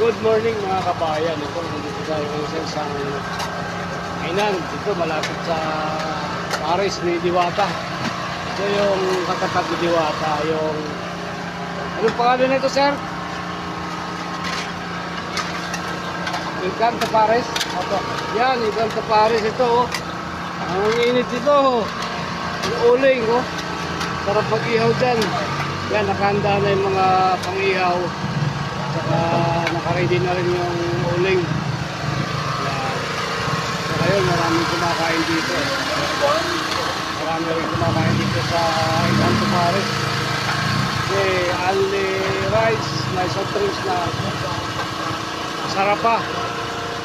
Good morning mga kabayan. Ito, nandito tayo ngayon sa kainan. Dito, malapit sa Paris ni Diwata. Ito yung katapat ni Diwata. Yung... Anong pangalan nito, sir? Encanto Paris? Opo. Yan, Encanto Paris. Ito, oh. Ang init dito, oh. Uling, oh. Sarap mag-ihaw dyan. Yan, nakahanda na yung mga pang-ihaw. Saka nakaready na rin yung uling. So ngayon, maraming kumakain dito. Marami rin kumakain dito sa Encanto Paris. Kasi only rice, may soft na sarap pa.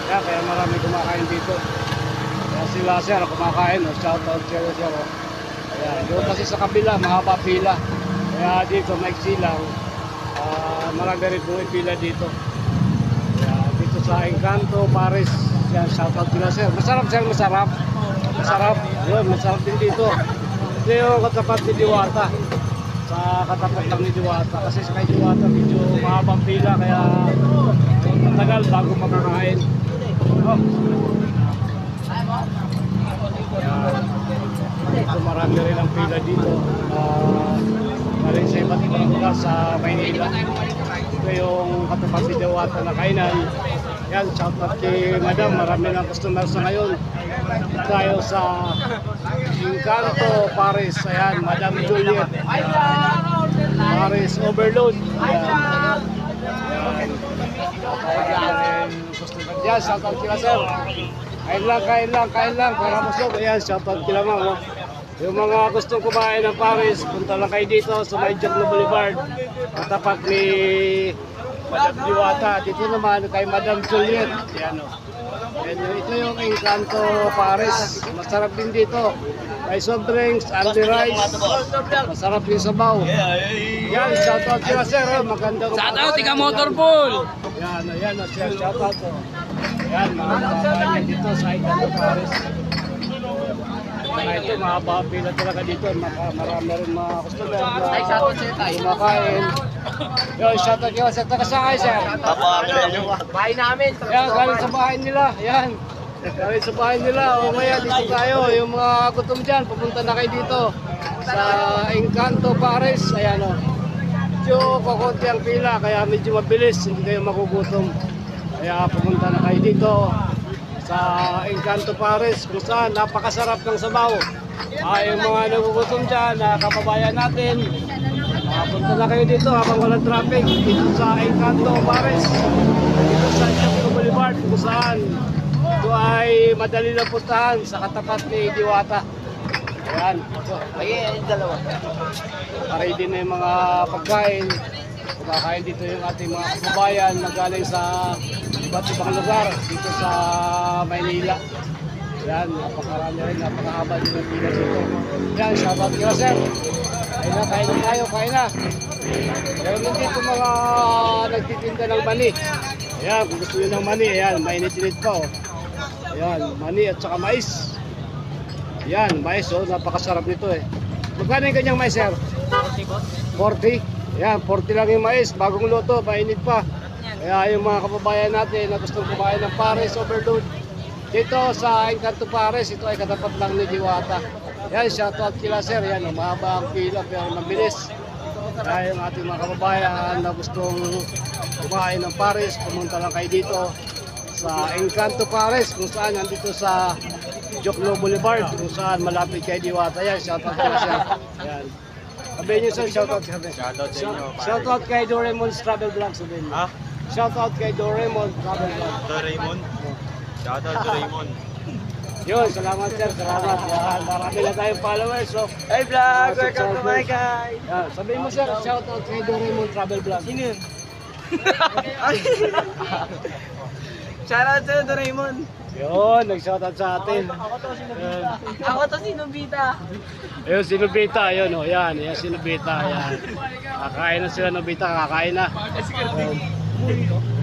Kaya, kaya marami kumakain dito. Kaya sila sir, kumakain. Oh. Shout out sir, sir. Oh. Ayan, doon kasi sa kabila, mahaba pila. Kaya dito, maiksi lang. Ah, marami rin pumipila dito. Kaya dito sa Encanto, Paris. Yan, shoutout sila sir. Masarap sir, masarap. Masarap. Yun, masarap din dito. Ito yung katapat ni Diwata. Sa katapat lang ni Diwata. Kasi sa kay Diwata, medyo mahabang pila. Kaya matagal bago makakain. Oh. Yan. Ito marami rin ang pila dito. Uh, lugar sa Maynila. Ito yung katapat ni Dewata na kainan. Yan, shout out kay Madam. Marami ng customers na ngayon. Dito tayo sa Encanto, Paris. Ayan, Madam Juliet. Paris Overload. Ayan. Ayan. Ayan, shout out kila sir. Kain lang, kain lang, kain lang. Para masok. Ayan, shout out kila ma'am. Oh. Yung mga gustong kumain ng Paris, punta lang kayo dito sa may Jaclo Boulevard. Katapat ni Madam Diwata. Dito naman kay Madam Juliet. Yan o. Yan, yun. ito yung Encanto Paris. Masarap din dito. May soft drinks, Andy Rice. Masarap yung sabaw. Yan, shout out sila sir. oh. Magandang Shout out, tiga motor pool. yan, yan, shout out. Yan, mga dito sa Encanto Paris. Mga ito, mahaba pila talaga dito. Marami rin mga customer na kumakain. Yun, shout out yun. Sir, kayo, sir? Bahay namin. Yan, galing sa bahay nila. Yan. Galing sa bahay nila. O maya, dito tayo. Yung mga gutom dyan, pupunta na kayo dito. Sa Encanto Paris. Ayan o. Medyo kukunti ang pila, kaya medyo mabilis. Hindi kayo makugutom. Kaya pumunta na kayo dito sa Encanto Paris kung saan napakasarap ng sabaw. Ay, yung mga nagugutom dyan, na kababayan natin, Ah, punta na kayo dito habang walang traffic dito sa Encanto Paris dito sa Chapco Boulevard kung saan ito ay madali na puntahan sa katapat ni Diwata ayan Ay, dalawa. ready na yung mga pagkain kumakain dito yung ating mga kababayan na galing sa iba't ibang lugar dito sa Maynila yan, napakarami rin, napakahaba din ang pila dito. Yan, shoutout kila sir. Kain na, kain na tayo, kain na. Meron din dito mga nagtitinda ng mani. Ayan, kung gusto nyo ng mani, ayan, mainit-init pa oh. Ayan, mani at saka mais. Ayan, mais oh, napakasarap nito eh. Magkano yung kanyang mais sir? 40. Ayan, 40 lang yung mais, bagong luto, mainit pa. Kaya yung mga kababayan natin na gustong kumain ng Paris Overload, dito sa Encanto Pares, ito ay katapat lang ni Diwata. Yan, shoutout kila sir. Yan, mahaba ang pila pero mabilis. Kaya yung ating mga kababayan na gustong kumain ng Paris, pumunta lang kayo dito sa Encanto Pares kung saan nandito sa Joklo Boulevard kung saan malapit kay Diwata. Yan, shoutout kila sir. Yan. Sabihin niyo sir, shoutout. Shoutout sa inyo. Shoutout kay Doraemon's Travel Vlog. Sabihin niyo. Ha? Shoutout kay Doraemon Travel Vlog. To Raymond. Shout out to Raymond. Yun, salamat sir, salamat. Yan, marami na tayong followers. So, Hey vlog, welcome to my guys. yan, sabihin mo sir, shout out kay Doraemon Travel Vlog. Sino yun? Shout out sa'yo, Doraemon. Yun, nag-shout out sa atin. Yan. Ako to si Nobita. Ayun, si Nobita, yun o, yan, yan si Nobita, yan. Kakain na sila Nobita, kakain na. Yan.